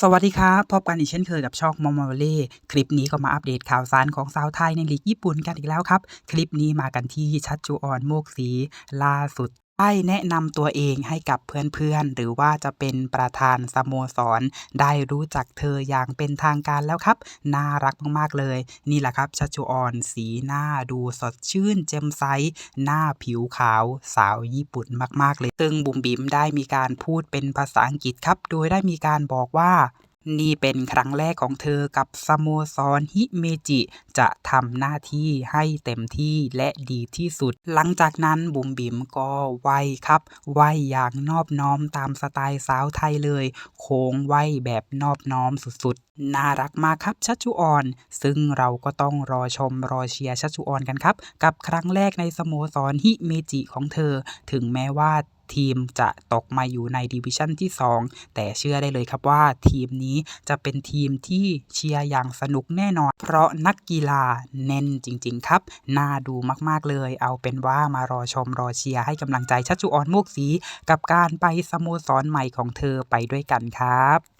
สวัสดีครับ พบกันอีกเช่นเคยกับช่องมอมวเล่คลิปนี้ก็มาอัปเดตข่าวสารของสาวไทยในลีกญี่ปุ่นกันอีกแล้วครับ คลิปนี้มากันที่ชัดจูออนโมกสีล่าสุด ได้แนะนำตัวเองให้กับเพื่อนๆ หรือว่าจะเป็นประธานสโมสร ได้รู้จักเธออย่างเป็นทางการแล้วครับ น่ารักมากๆเลย นี่แหละครับชัชจูออนสีหน้าดูสดชื่นแจ่มใสหน้าผิวขาวสาวญี่ปุ่นมากๆเลย ซึ่งบุ๋มบิ๋มได้มีการพูดเป็นภาษาอังกฤษครับ โดยได้มีการบอกว่า นี่เป็นครั้งแรกของเธอกับสโมสรฮิเมจิ จะทำหน้าที่ให้เต็มที่และดีที่สุด หลังจากนั้นบุ๋มบิ๋มก็ไหวครับไหวอย่างนอบน้อมตามสไตล์สาวไทยเลย โค้งไหวแบบนอบน้อมสุดๆ น่ารักมากครับชัชจุออน ซึ่งเราก็ต้องรอชมรอเชียร์ชัชจุออนกันครับ กับครั้งแรกในสโมสรฮิเมจิของเธอ ถึงแม้ว่า ทีมจะตกมาอยู่ในดิวิชั่นที่ 2 แต่เชื่อได้เลยครับว่าทีมนี้จะเป็นทีมที่เชียร์อย่างสนุกแน่นอน เพราะนักกีฬาแน่นจริง ๆ ครับ น่าดูมากๆเลย เอาเป็นว่ามารอชมรอเชียร์ให้กำลังใจชัชจุออนมุกสี กับการไปสโมสรใหม่ของเธอไปด้วยกันครับ